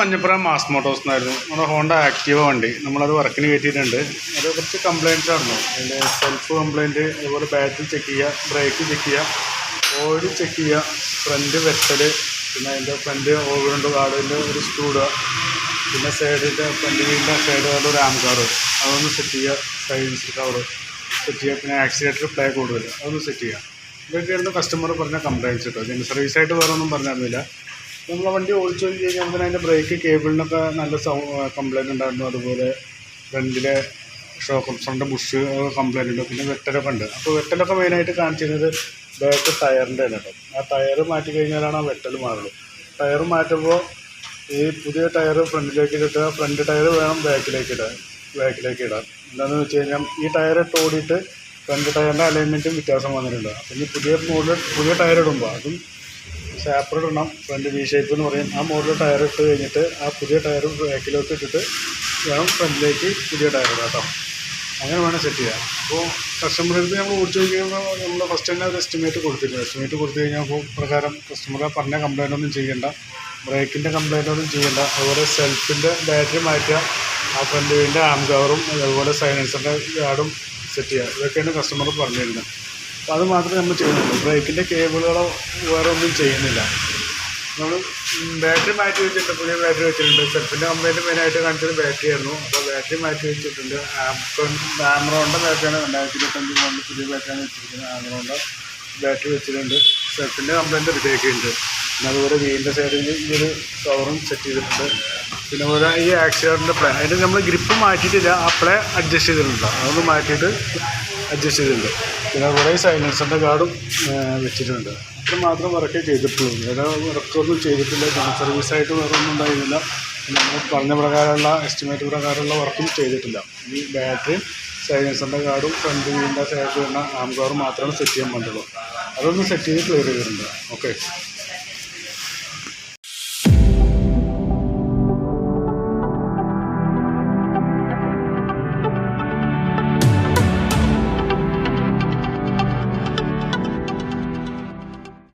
Manjappuram mass motors എന്നായിരുന്നു. നമ്മുടെ Honda Activa വണ്ടി. നമ്മളത് വർക്കിന് കയറ്റിയിട്ടുണ്ട്. അത് കുറച്ച് കംപ്ലയിന്റ്സ് ആയിരുന്നു അതിന്റെ സെൽഫ് കംപ്ലയിന്റ് അതുപോലെ ബാറ്ററി ചെക്ക് ചെയ്യുക ബ്രേക്ക് ചെക്ക് ചെയ്യുക ഓയിൽ ചെക്ക് ചെയ്യുക ഫ്രണ്ട് വെട്ടൽ പിന്നെ അതിന്റെ ഫ്രണ്ട് ഓവിലുണ്ട് കാർഡിന്റെ ഒരു സ്ക്രൂ പിന്നെ സൈഡിന്റെ ഫ്രണ്ട് വീലിന്റെ സൈഡ് കാർഡ് ഒരു ആം കാർഡ് അതൊന്ന് സെറ്റ് ചെയ്യുക സൈഡ് കവർ സെറ്റ് ചെയ്യുക പിന്നെ ആക്സിലേറ്റർ പ്ലേ കൂടുതൽ അതൊന്ന് സെറ്റ് ചെയ്യുക. ഇതൊക്കെയായിരുന്നു കസ്റ്റമർ പറഞ്ഞ കംപ്ലയിന്റ്സ് കേട്ടോ. ഇതിന് സർവീസായിട്ട് വേറെ ഒന്നും പറഞ്ഞിരുന്നില്ല നമ്മൾ വണ്ടി ഓടിച്ചു നോക്കി കഴിഞ്ഞാൽ നമുക്ക് അതിന്റെ ബ്രേക്ക് കേബിളിനൊക്കെ നല്ല സൗ കംപ്ലയിന്റ് ഉണ്ടായിരുന്നു. അതുപോലെ ഫ്രണ്ടിലെ ഷോക്ക് ഫ്രണ്ട് ബുഷ് കംപ്ലയിന്റ് ഉണ്ട്. പിന്നെ വെട്ടലൊക്കെ ഉണ്ട്. അപ്പോൾ വെട്ടലൊക്കെ മെയിനായിട്ട് കാണിച്ചിരുന്നത് ബാക്ക് ടയറിന്റെ തന്നെ ആ ടയർ മാറ്റി കഴിഞ്ഞാലാണ് ആ വെട്ടൽ മാറുള്ളൂ. ടയർ മാറ്റുമ്പോൾ ഈ പുതിയ ടയർ ഫ്രണ്ടിലേക്ക് ഇട്ടിട്ട് ഫ്രണ്ട് ടയർ വേണം ബാക്കിലേക്ക് ഇടാൻ. ബാക്കിലേക്ക് ഇടാൻ. എന്താണെന്ന് വെച്ച് കഴിഞ്ഞാൽ ഈ ടയർ ഇട്ട് ഓടിയിട്ട് ഫ്രണ്ട് ടയറിന്റെ അലൈൻമെന്റും വ്യത്യാസം വന്നിട്ടുണ്ട്. അപ്പം ഈ പുതിയ മോഡൽ പുതിയ ടയർ ഇടുമ്പോൾ അതും സാപ്പർ ഇടണം ഫ്രണ്ട് വി ഷേപ്പ് എന്ന് പറയും. ആ മോഡൽ ടയർ ഇട്ട് കഴിഞ്ഞിട്ട് ആ പുതിയ ടയർ ബാക്കിലോട്ട് ഇട്ടിട്ട് വേണം ഫ്രണ്ടിലേക്ക് പുതിയ ടയർ ഇടാം കേട്ടോ. അങ്ങനെ വേണം സെറ്റ് ചെയ്യാം അപ്പോൾ കസ്റ്റമറിൽ അടുത്ത് നമ്മൾ ഓടിച്ചു നോക്കിയപ്പോൾ നമ്മൾ ഫസ്റ്റ് തന്നെ ഒരു എസ്റ്റിമേറ്റ് കൊടുത്തിരുന്നു. എസ്റ്റിമേറ്റ് കൊടുത്തു അപ്പോൾ പ്രകാരം കസ്റ്റമറെ പറഞ്ഞ കംപ്ലയിന്റ് ഒന്നും ചെയ്യേണ്ട. ബ്രേക്കിന്റെ കംപ്ലയിന്റ് ഒന്നും ചെയ്യേണ്ട. അതുപോലെ സെൽഫിന്റെ ബാറ്ററി മാറ്റുക ആ ഫ്രണ്ട് വീലിന്റെ ആം കവറും അതുപോലെ സൈലൻസറിന്റെ ഗാർഡും സെറ്റ് ചെയ്യുക ഇതൊക്കെയാണ് കസ്റ്റമർ പറഞ്ഞിരുന്നത്. അപ്പോൾ അത് മാത്രമേ നമ്മൾ ചെയ്യുന്നുള്ളൂ. ബ്രേക്കിന്റെ കേബിളുകളോ വേറെ ഒന്നും ചെയ്യുന്നില്ല. നമ്മൾ ബാറ്ററി മാറ്റി വെച്ചിട്ടുണ്ട്. പുതിയ ബാറ്ററി വെച്ചിട്ടുണ്ട്. സെൽഫിന്റെ കമ്പനിയിൽ മെയിനായിട്ട് കാണിച്ചത് ബാറ്ററി ആയിരുന്നു. അപ്പോൾ ബാറ്ററി മാറ്റി വെച്ചിട്ടുണ്ട്. ആമറോണിന്റെ ബാറ്ററിയാണ് രണ്ടായിരത്തി ഇരുപത്തഞ്ച് മോഡൽ പുതിയ ബാറ്ററിയാണ് വെച്ചിരിക്കുന്നത്. ആമറോണിന്റെ ബാറ്ററി വെച്ചിട്ടുണ്ട്. സെൽഫിന്റെ കംപ്ലൈന്റ് ഉണ്ട് പിന്നെ അതുപോലെ വീലിന്റെ സൈഡിൽ ഈ ഒരു കവറും സെറ്റ് ചെയ്തിട്ടുണ്ട്. പിന്നെ അതുപോലെ ഈ ആക്സിഡന്റിന്റെ പ്ലേ അതിന്റെ നമ്മൾ ഗ്രിപ്പ് മാറ്റിയിട്ടില്ല. പ്ലേ അഡ്ജസ്റ്റ് ചെയ്തിട്ടുണ്ട്. അതൊന്ന് മാറ്റിയിട്ട് അഡ്ജസ്റ്റ് ചെയ്തിട്ടുണ്ട്. പിന്നെ കുറെ സൈലൻസറിന്റെ കാർഡും വെച്ചിട്ടുണ്ട്. അത്ര മാത്രം വർക്കേ ചെയ്തിട്ടുള്ളൂ. വേറെ വർക്കൊന്നും ചെയ്തിട്ടില്ല. സർവീസ് സർവീസായിട്ട് വേറെ ഒന്നും ഉണ്ടായിരുന്നില്ല. നമ്മൾ പറഞ്ഞ പ്രകാരമുള്ള എസ്റ്റിമേറ്റ് പ്രകാരമുള്ള വർക്കും ചെയ്തിട്ടില്ല. ഈ ബാറ്ററിയും സൈലൻസറിന്റെ കാർഡും ഫ്രണ്ട് വീലിന്റെ സൈഡ് വരുന്ന ആം കാറും മാത്രമാണ് സെറ്റ് ചെയ്യാൻ പറ്റുള്ളൂ അതൊന്ന് സെറ്റ് ചെയ്ത് ക്ലിയർ ചെയ്തിട്ടുണ്ട്. ഓക്കെ